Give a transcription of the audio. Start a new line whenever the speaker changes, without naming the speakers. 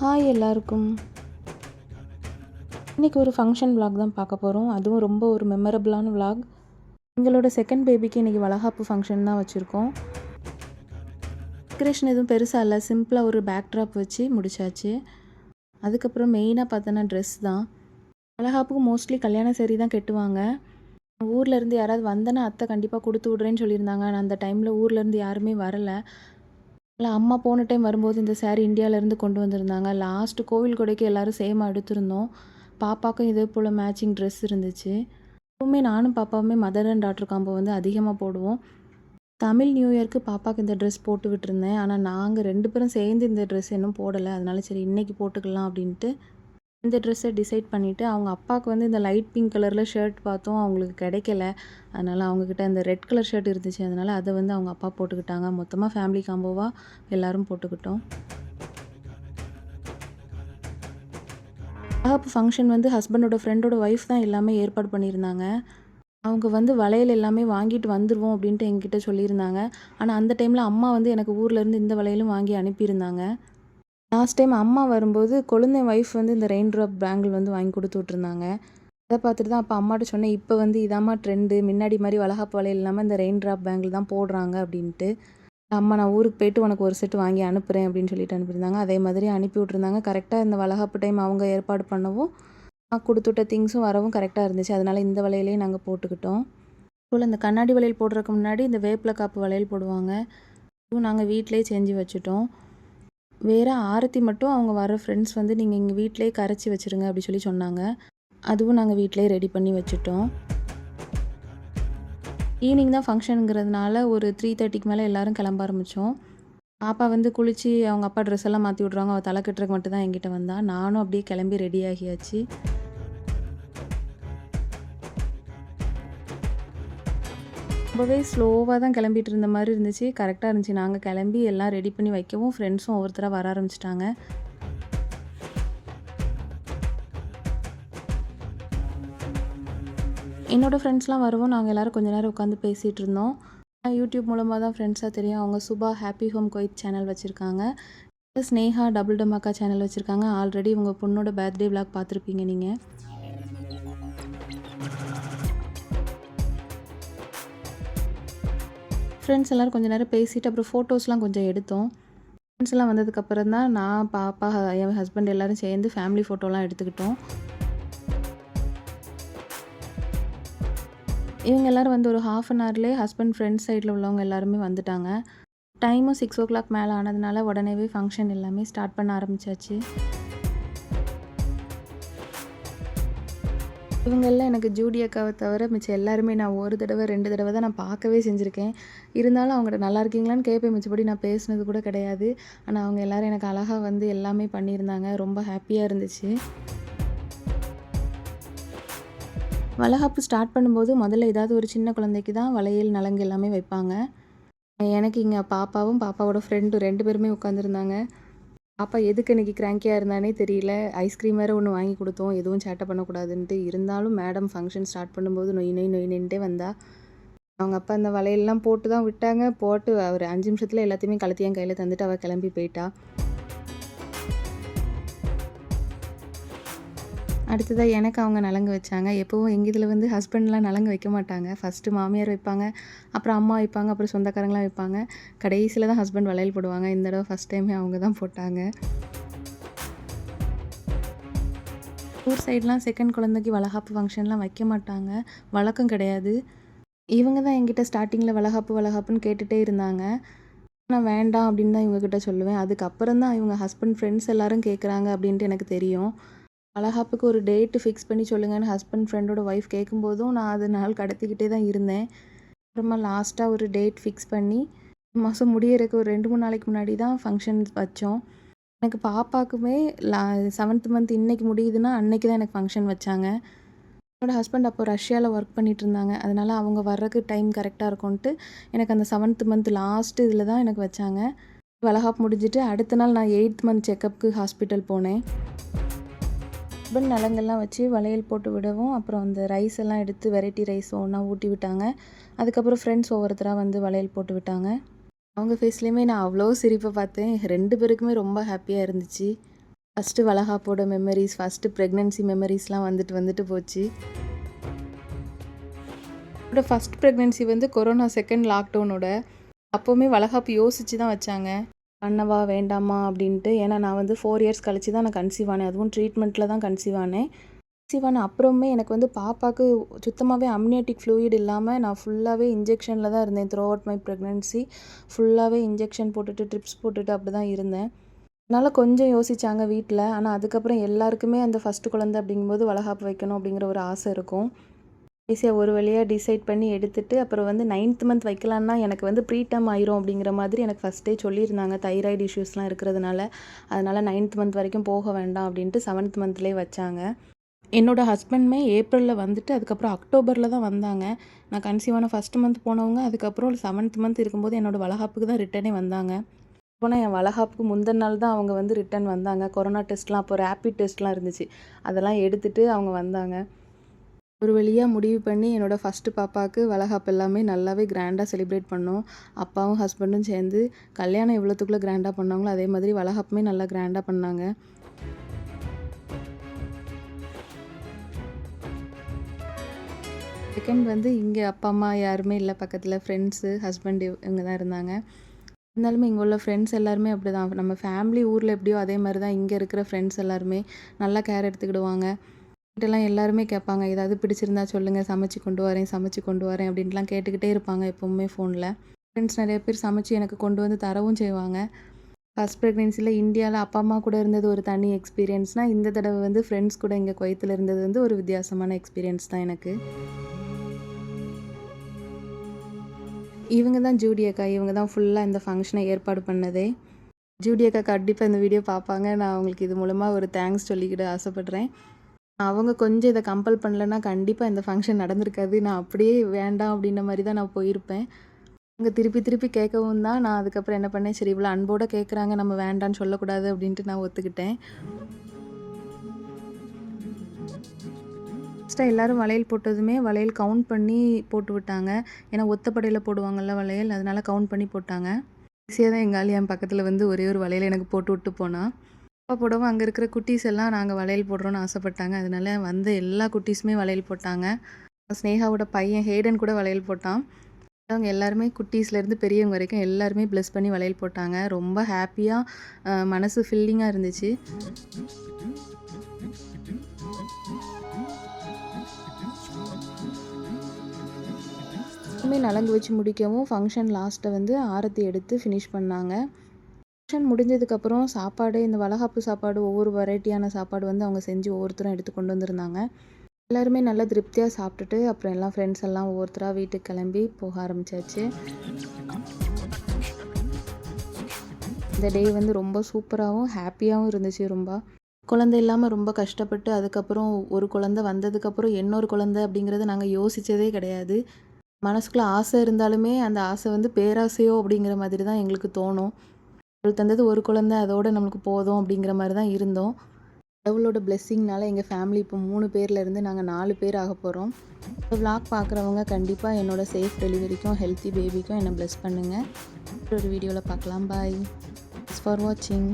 Hi எல்லாருக்கும். இன்றைக்கி ஒரு ஃபங்க்ஷன் vlog தான் பார்க்க போகிறோம் அதுவும் ரொம்ப ஒரு மெமரபிளான vlog. எங்களோட செகண்ட் பேபிக்கு இன்றைக்கி வளகாப்பு ஃபங்க்ஷன் தான் வச்சுருக்கோம். டெக்கரேஷன் எதுவும் பெருசாக இல்லை. சிம்பிளாக ஒரு பேக்ட்ராப் வச்சு முடிச்சாச்சு. அதுக்கப்புறம் மெயினாக பார்த்தோன்னா ட்ரெஸ் தான். வளகாப்புக்கு மோஸ்ட்லி கல்யாண சேரீ தான் கட்டுவாங்க. ஊர்லேருந்து யாராவது வந்தேன்னா அத்தை கண்டிப்பாக கொடுத்து விட்றேன்னு சொல்லியிருந்தாங்க. ஆனால் அந்த டைமில் ஊர்லேருந்து யாருமே வரலை. இல்லை அம்மா போன டைம் வரும்போது இந்த சேரீ இந்தியாவிலேருந்து கொண்டு வந்திருந்தாங்க. லாஸ்ட்டு கோவில் கொடைக்கு எல்லோரும் சேமாக எடுத்திருந்தோம் பாப்பாக்கும் இதே போல் மேட்சிங் ட்ரெஸ் இருந்துச்சு. எப்பவுமே நானும் பாப்பாவுமே மதர் அண்ட் டாக்டர் காம்போ வந்து அதிகமாக போடுவோம். தமிழ் நியூ இயர்க்கு பாப்பாவுக்கு இந்த ட்ரெஸ் போட்டு விட்டுருந்தேன். ஆனால் நாங்கள் ரெண்டு பேரும் சேர்ந்து இந்த ட்ரெஸ் இன்னும் போடலை. அதனால சரி இன்றைக்கி போட்டுக்கலாம் அப்படின்ட்டு இந்த ட்ரெஸ்ஸை டிசைட் பண்ணிவிட்டு அவங்க அப்பாவுக்கு வந்து இந்த லைட் பிங்க் கலரில் ஷர்ட் பார்த்தோம் அவங்களுக்கு கிடைக்கல. அதனால் அவங்கக்கிட்ட இந்த ரெட் கலர் ஷர்ட் இருந்துச்சு. அதனால் அதை வந்து அவங்க அப்பா போட்டுக்கிட்டாங்க. மொத்தமாக ஃபேமிலி காம்போவாக எல்லாரும் போட்டுக்கிட்டோம். அப்போ ஃபங்க்ஷன் வந்து ஹஸ்பண்டோட ஃப்ரெண்டோட ஒய்ஃப் தான் எல்லாமே ஏற்பாடு பண்ணியிருந்தாங்க. அவங்க வந்து வளையல் எல்லாமே வாங்கிட்டு வந்துடுவோம் அப்படின்ட்டு எங்கிட்ட சொல்லியிருந்தாங்க. ஆனால் அந்த டைமில் அம்மா வந்து எனக்கு ஊர்லேருந்து இந்த வளையலும் வாங்கி அனுப்பியிருந்தாங்க. லாஸ்ட் டைம் அம்மா வரும்போது கொழுந்தன் ஒய்ஃப் வந்து இந்த ரெயின் ட்ராப் பேங்கிள் வந்து வாங்கி கொடுத்து விட்ருந்தாங்க அதை பார்த்துட்டு தான் அப்போ அம்மாட்ட சொன்னேன் இப்போ வந்து இதாம்மா ட்ரெண்டு முன்னாடி மாதிரி வளகாப்பு வளையல் இல்லாமல் இந்த ரெயின் ட்ராப் பேங்கிள் தான் போடுறாங்க அப்படின்ட்டு. அம்மா நான் ஊருக்கு போயிட்டு உனக்கு ஒரு செட்டு வாங்கி அனுப்புகிறேன் அப்படின்னு சொல்லிட்டு அனுப்பியிருந்தாங்க. அதே மாதிரி அனுப்பி விட்ருந்தாங்க கரெக்டாக இந்த வளகாப்பு டைம் அவங்க ஏற்பாடு பண்ணவும் நான் கொடுத்துட்ட திங்ஸும் வரவும் கரெக்டாக இருந்துச்சு. அதனால் இந்த வலையிலேயே நாங்கள் போட்டுக்கிட்டோம். இப்போ இந்த கண்ணாடி வளையல் போடுறதுக்கு முன்னாடி இந்த வேப்பில காப்பு வளையல் போடுவாங்க. இதுவும் நாங்கள் வீட்டிலே செஞ்சு வச்சுட்டோம். வேறு ஆரத்தி மட்டும் அவங்க வர ஃப்ரெண்ட்ஸ் வந்து நீங்கள் எங்கள் வீட்டிலே கரைச்சி வச்சுருங்க அப்படி சொல்லி சொன்னாங்க. அதுவும் நாங்கள் வீட்டிலே ரெடி பண்ணி வச்சுட்டோம். ஈவினிங் தான் ஃபங்க்ஷனுங்கிறதுனால ஒரு த்ரீ தேர்ட்டிக்கு மேலே எல்லோரும் கிளம்ப ஆரம்பித்தோம் பாப்பா வந்து குளித்து அவங்க அப்பா ட்ரெஸ் எல்லாம் மாற்றி விட்றாங்க. அவள் தலை கட்டுறதுக்கு மட்டும் தான் என்கிட்ட வந்தா. நானும் அப்படியே கிளம்பி ரெடி ஆகியாச்சு. ரொம்பவே ஸ்லோவாக தான் கிளம்பிட்டு இருந்த மாதிரி இருந்துச்சு. கரெக்டாக இருந்துச்சு. நாங்கள் கிளம்பி எல்லாம் ரெடி பண்ணி வைக்கவும் ஃப்ரெண்ட்ஸும் ஒவ்வொருத்தராக வர ஆரம்பிச்சிட்டாங்க. என்னோடய ஃப்ரெண்ட்ஸ்லாம் வருவோம். நாங்கள் எல்லோரும் கொஞ்ச நேரம் உட்காந்து பேசிகிட்டு இருந்தோம். யூடியூப் மூலமாக தான் ஃப்ரெண்ட்ஸாக தெரியும். அவங்க சுபா ஹாப்பி ஹோம் கோயிட் சேனல் வச்சுருக்காங்க. ஸ்னேஹா டபுள் டமாக்கா சேனல் வச்சுருக்காங்க. ஆல்ரெடி உங்கள் பொண்ணோட பர்த்டே விளாக் பார்த்துருப்பீங்க நீங்கள் ஃப்ரெண்ட்ஸ் எல்லோரும் கொஞ்சம் நேரம் பேசிட்டு அப்புறம் ஃபோட்டோஸ்லாம் கொஞ்சம் எடுத்தோம். ஃப்ரெண்ட்ஸ் எல்லாம் வந்ததுக்கப்புறம் தான் நான் பாப்பா என் ஹஸ்பண்ட் எல்லோரும் சேர்ந்து ஃபேமிலி ஃபோட்டோலாம் எடுத்துக்கிட்டோம். இவங்க எல்லோரும் வந்து ஒரு ஹாஃப் அன் ஹவர்லேயே ஹஸ்பண்ட் ஃப்ரெண்ட்ஸ் சைடில் உள்ளவங்க எல்லாருமே வந்துட்டாங்க. டைமும் சிக்ஸ் ஓ கிளாக் மேலே ஆனதுனால உடனேவே ஃபங்க்ஷன் எல்லாமே ஸ்டார்ட் பண்ண ஆரம்பிச்சாச்சு. இவங்களில் எனக்கு ஜூடி அக்காவை தவிர மிச்சம் எல்லாருமே நான் ஒரு தடவை ரெண்டு தடவை தான் நான் பார்க்கவே செஞ்சுருக்கேன். இருந்தாலும் அவங்கள்ட்ட நல்லா இருக்கீங்களான்னு கேட்பேன். மிச்சப்படி நான் பேசுனது கூட கிடையாது. ஆனால் அவங்க எல்லோரும் எனக்கு அழகாக வந்து எல்லாமே பண்ணியிருந்தாங்க. ரொம்ப ஹாப்பியாக இருந்துச்சு. வளகாப்பு ஸ்டார்ட் பண்ணும்போது முதல்ல ஏதாவது ஒரு சின்ன குழந்தைக்கு தான் வளையல் நலங்கு எல்லாமே வைப்பாங்க. எனக்கு இங்கே பாப்பாவும் பாப்பாவோட ஃப்ரெண்டும் ரெண்டு பேருமே உட்காந்துருந்தாங்க அப்பா எதுக்கு இன்னைக்கு கிராங்கியாக இருந்தானே தெரியல. ஐஸ்கிரீம் வேறு ஒன்று வாங்கி கொடுத்தோம். எதுவும் சேட்டை பண்ணக்கூடாதுன்ட்டு. இருந்தாலும் மேடம் ஃபங்க்ஷன் ஸ்டார்ட் பண்ணும்போது நொய் நொய் நொய் நின்ட்டே வந்தா. அவங்க அப்பா அந்த வலையெல்லாம் போட்டு தான் விட்டாங்க. போட்டு ஒரு அஞ்சு நிமிஷத்தில் எல்லாத்தையுமே கலத்தி என் கையில் தந்துட்டு அவள் கிளம்பி போயிட்டா. அடுத்ததாக எனக்கு அவங்க நலங்கு வச்சாங்க. எப்போவும் எங்கள் இதில் வந்து ஹஸ்பண்ட்லாம் நலங்கு வைக்க மாட்டாங்க. ஃபஸ்ட்டு மாமியார் வைப்பாங்க. அப்புறம் அம்மா வைப்பாங்க. அப்புறம் சொந்தக்காரங்களாம் வைப்பாங்க. கடைசியில் தான் ஹஸ்பண்ட் வளையல் போடுவாங்க. இந்த தடவை ஃபஸ்ட் டைமே அவங்க தான் போட்டாங்க. ஊர் சைட்லாம் செகண்ட் குழந்தைக்கு வளகாப்பு ஃபங்க்ஷன்லாம் வைக்க மாட்டாங்க. வழக்கம் கிடையாது. இவங்க தான் என்கிட்ட ஸ்டார்டிங்கில் வளகாப்பு வளகாப்புன்னு கேட்டுகிட்டே இருந்தாங்க. நான் வேண்டாம் அப்படின்னு தான் இவங்கக்கிட்ட சொல்லுவேன். அதுக்கப்புறம் தான் இவங்க ஹஸ்பண்ட் ஃப்ரெண்ட்ஸ் எல்லோரும் கேட்குறாங்க அப்படின்ட்டு எனக்கு தெரியும். வளகாப்புக்கு ஒரு டேட்டு ஃபிக்ஸ் பண்ணி சொல்லுங்கன்னு ஹஸ்பண்ட் ஃப்ரெண்டோட ஒய்ஃப் கேட்கும்போதும் நான் அது நாள் கடத்திக்கிட்டே தான் இருந்தேன். அப்புறமா லாஸ்ட்டாக ஒரு டேட் ஃபிக்ஸ் பண்ணி மாதம் முடியறதுக்கு ஒரு ரெண்டு மூணு நாளைக்கு முன்னாடி தான் ஃபங்க்ஷன் வச்சோம். எனக்கு பாப்பாக்குமே லா செவன்த் மந்த் இன்னைக்கு முடியுதுன்னா அன்னைக்கு தான் எனக்கு ஃபங்க்ஷன் வச்சாங்க. என்னோடய ஹஸ்பண்ட் அப்போ ரஷ்யாவில் ஒர்க் பண்ணிட்டு இருந்தாங்க. அதனால் அவங்க வர்றதுக்கு டைம் கரெக்டாக இருக்கும்ன்ட்டு எனக்கு அந்த செவன்த் மந்த் லாஸ்ட் இதில் தான் எனக்கு வச்சாங்க. வளகாப் முடிஞ்சிட்டு அடுத்த நாள் நான் எயித் மந்த் செக்கப்புக்கு ஹாஸ்பிட்டல் போனேன். ஹஸ்பண்ட் நலங்கள்லாம் வச்சு வளையல் போட்டு விடவும் அப்புறம் அந்த ரைஸ் எல்லாம் எடுத்து வெரைட்டி ரைஸ் ஒன்றா ஊட்டி விட்டாங்க. அதுக்கப்புறம் ஃப்ரெண்ட்ஸ் ஒவ்வொருத்தராக வந்து வளையல் போட்டு விட்டாங்க. அவங்க ஃபேஸ்லேயுமே நான் அவ்வளோ சிரிப்பை பார்த்தேன். ரெண்டு பேருக்குமே ரொம்ப ஹாப்பியாக இருந்துச்சு. ஃபஸ்ட்டு வளகாப்போட மெமரிஸ் ஃபஸ்ட்டு ப்ரெக்னென்சி மெமரிஸ்லாம் வந்துட்டு வந்துட்டு போச்சு. அவரோட ஃபஸ்ட் ப்ரெக்னென்சி வந்து கொரோனா செகண்ட் லாக்டவுனோட அப்போவுமே வளகாப்பு யோசித்து தான் வச்சாங்க. பண்ணவா வேண்டாமா அப்படின்ட்டு. ஏன்னா நான் வந்து ஃபோர் இயர்ஸ் கழிச்சு தான் நான் கன்சீவ் ஆனேன். அதுவும் ட்ரீட்மெண்ட்டில் தான் கன்சீவ் ஆனேன். கன்சீவ் ஆன அப்புறமே எனக்கு வந்து பாப்பாவுக்கு சுத்தமாகவே அம்னியாட்டிக் ஃப்ளூயிட் இல்லாமல் நான் ஃபுல்லாகவே இன்ஜெக்ஷனில் தான் இருந்தேன். த்ரூ அவுட் மை ப்ரெக்னென்சி ஃபுல்லாகவே இன்ஜெக்ஷன் போட்டுட்டு ட்ரிப்ஸ் போட்டுட்டு அப்படி தான் இருந்தேன். அதனால் கொஞ்சம் யோசித்தாங்க வீட்டில் ஆனால் அதுக்கப்புறம் எல்லாருக்குமே அந்த ஃபஸ்ட்டு குழந்தை அப்படிங்கும்போது வளகாப்பு வைக்கணும் அப்படிங்கிற ஒரு ஆசை இருக்கும். ஈஸியாக ஒரு வழியாக டிசைட் பண்ணி எடுத்துட்டு அப்புறம் வந்து நைன்த் மந்த் வைக்கலான்னா எனக்கு வந்து ப்ரீடம் ஆயிரும் அப்படிங்கிற மாதிரி எனக்கு ஃபஸ்ட்டே சொல்லியிருந்தாங்க. தைராய்டு இஷ்யூஸ்லாம் இருக்கிறதுனால. அதனால் நைன்த் மந்த் வரைக்கும் போக வேண்டாம் அப்படின்ட்டு செவன்த் மந்த்லேயே வச்சாங்க. என்னோடய ஹஸ்பண்டுமே ஏப்ரலில் வந்துட்டு அதுக்கப்புறம் அக்டோபரில் தான் வந்தாங்க. நான் கன்சீவான ஃபஸ்ட் மந்த் போனவங்க அதுக்கப்புறம் செவன்த் மந்த் இருக்கும்போது என்னோடய வளகாப்புக்கு தான் ரிட்டனே வந்தாங்க. போனால் என் வளகாப்புக்கு முந்தின நாள் தான் அவங்க வந்து ரிட்டன் வந்தாங்க. கொரோனா டெஸ்ட்லாம் அப்போ ரேப்பிட் டெஸ்ட்லாம் இருந்துச்சு. அதெல்லாம் எடுத்துகிட்டு அவங்க வந்தாங்க. ஒரு வழியாக முடிவு பண்ணி என்னோடய ஃபஸ்ட்டு பாப்பாவுக்கு வளகாப்பு எல்லாமே நல்லாவே கிராண்டாக செலிப்ரேட் பண்ணோம். அப்பாவும் ஹஸ்பண்டும் சேர்ந்து கல்யாணம் எவ்வளோத்துக்குள்ளே கிராண்டாக பண்ணாங்களோ அதே மாதிரி வளகாப்புமே நல்லா கிராண்டாக பண்ணாங்க. செகண்ட் வந்து இங்கே அப்பா அம்மா யாருமே இல்லை. பக்கத்தில் ஃப்ரெண்ட்ஸு ஹஸ்பண்ட் இவங்க தான் இருந்தாங்க. இருந்தாலுமே இங்கே உள்ள ஃப்ரெண்ட்ஸ் எல்லாருமே அப்படி தான் நம்ம ஃபேமிலி ஊரில் எப்படியோ அதே மாதிரி தான் இங்கே இருக்கிற ஃப்ரெண்ட்ஸ் எல்லாருமே நல்லா கேர் எடுத்துக்கிடுவாங்க. கிட்டலாம் எல்லாருமே கேட்பாங்க ஏதாவது பிடிச்சிருந்தா சொல்லுங்கள் சமைச்சு கொண்டு வரேன் சமைச்சு கொண்டு வரேன் அப்படின்ட்டுலாம் கேட்டுக்கிட்டே இருப்பாங்க எப்போவுமே ஃபோனில் ஃப்ரெண்ட்ஸ் நிறைய பேர் சமைச்சு எனக்கு கொண்டு வந்து தரவும் செய்வாங்க. ஃபஸ்ட் ப்ரெக்னென்சியில் இந்தியாவில் அப்பா அம்மா கூட இருந்தது ஒரு தனி எக்ஸ்பீரியன்ஸ்னால் இந்த தடவை வந்து ஃப்ரெண்ட்ஸ் கூட இங்கே குவைத்தில் இருந்தது வந்து ஒரு வித்தியாசமான எக்ஸ்பீரியன்ஸ் தான் எனக்கு. இவங்க தான் ஜூடி அக்கா இவங்க தான் ஃபுல்லாக இந்த ஃபங்க்ஷனை ஏற்பாடு பண்ணதே. ஜூடி அக்கா கண்டிப்பாக இந்த வீடியோ பார்ப்பாங்க. நான் அவங்களுக்கு இது மூலமாக ஒரு தேங்க்ஸ் சொல்லிக்கிட்டு ஆசைப்பட்றேன். அவங்க கொஞ்சம் இதை கம்பல் பண்ணலன்னா கண்டிப்பாக இந்த ஃபங்க்ஷன் நடந்திருக்காது. நான் அப்படியே வேண்டாம் அப்படின்ற மாதிரி தான் நான் போயிருப்பேன். அவங்க திருப்பி திருப்பி கேட்கவும் தான் நான் அதுக்கப்புறம் என்ன பண்ணேன்? சரி இவ்வளோ அன்போடு கேட்குறாங்க நம்ம வேண்டான்னு சொல்லக்கூடாது அப்படின்ட்டு நான் ஒத்துக்கிட்டேன். லாஸ்ட்டாக எல்லோரும் வளையல் போட்டதுமே வளையல் கவுண்ட் பண்ணி போட்டு விட்டாங்க. ஏன்னா ஒத்தப்படையில் போடுவாங்கள்ல வளையல் அதனால் கவுண்ட் பண்ணி போட்டாங்க. ஈஸியாக தான் எங்கள் ஆள் என் பக்கத்தில் வந்து ஒரே ஒரு வளையல் எனக்கு போட்டு விட்டு போனான் அப்பா போடவும் அங்கே இருக்கிற குட்டீஸ் எல்லாம் நாங்கள் வளையல் போடுறோன்னு ஆசைப்பட்டாங்க. அதனால வந்த எல்லா குட்டீஸுமே வளையல் போட்டாங்க. ஸ்னேகாவோட பையன் ஹேடன் கூட வளையல் போட்டான். அவங்க எல்லாருமே குட்டீஸ்லேருந்து பெரியவங்க வரைக்கும் எல்லாருமே ப்ளஸ் பண்ணி வளையல் போட்டாங்க. ரொம்ப ஹாப்பியாக மனசு ஃபில்லிங்காக இருந்துச்சு. எல்லாமே நலங்கு வச்சு முடிக்கவும் ஃபங்க்ஷன் லாஸ்ட்டை வந்து ஆரத்தி எடுத்து ஃபினிஷ் பண்ணாங்க. ஃபங்க்ஷன் முடிஞ்சதுக்கப்புறம் சாப்பாடு இந்த வளகாப்பு சாப்பாடு ஒவ்வொரு வெரைட்டியான சாப்பாடு வந்து அவங்க செஞ்சு ஒவ்வொருத்தரும் எடுத்து கொண்டு வந்திருந்தாங்க. எல்லாருமே நல்லா திருப்தியாக சாப்பிட்டுட்டு அப்புறம் எல்லாம் ஃப்ரெண்ட்ஸ் எல்லாம் ஒவ்வொருத்தராக வீட்டுக்கு கிளம்பி போக ஆரம்பிச்சாச்சு. இந்த டே வந்து ரொம்ப சூப்பராகவும் ஹாப்பியாகவும் இருந்துச்சு ரொம்ப. குழந்தை இல்லாமல் ரொம்ப கஷ்டப்பட்டு அதுக்கப்புறம் ஒரு குழந்தை வந்ததுக்கப்புறம் இன்னொரு குழந்தை அப்படிங்கிறத நாங்கள் யோசித்ததே கிடையாது. மனசுக்குள்ளே ஆசை இருந்தாலுமே அந்த ஆசை வந்து பேராசையோ அப்படிங்கிற மாதிரி தான் எங்களுக்கு தோணும். அவள் தந்தது ஒரு குழந்தை அதோடு நம்மளுக்கு போதும் அப்படிங்கிற மாதிரி தான் இருந்தோம். கடவுளோட பிளெஸ்ஸிங்னால எங்கள் ஃபேமிலி இப்போ மூணு பேரில் இருந்து நாங்கள் நாலு பேர் ஆக போகிறோம் இந்த விளாக் பார்க்குறவங்க கண்டிப்பாக என்னோடய சேஃப் டெலிவரிக்கும் ஹெல்த்தி பேபிக்கும் என்னை ப்ளெஸ் பண்ணுங்கள் ஒரு வீடியோவில் பார்க்கலாம் பாய் ஃபார் வாட்சிங்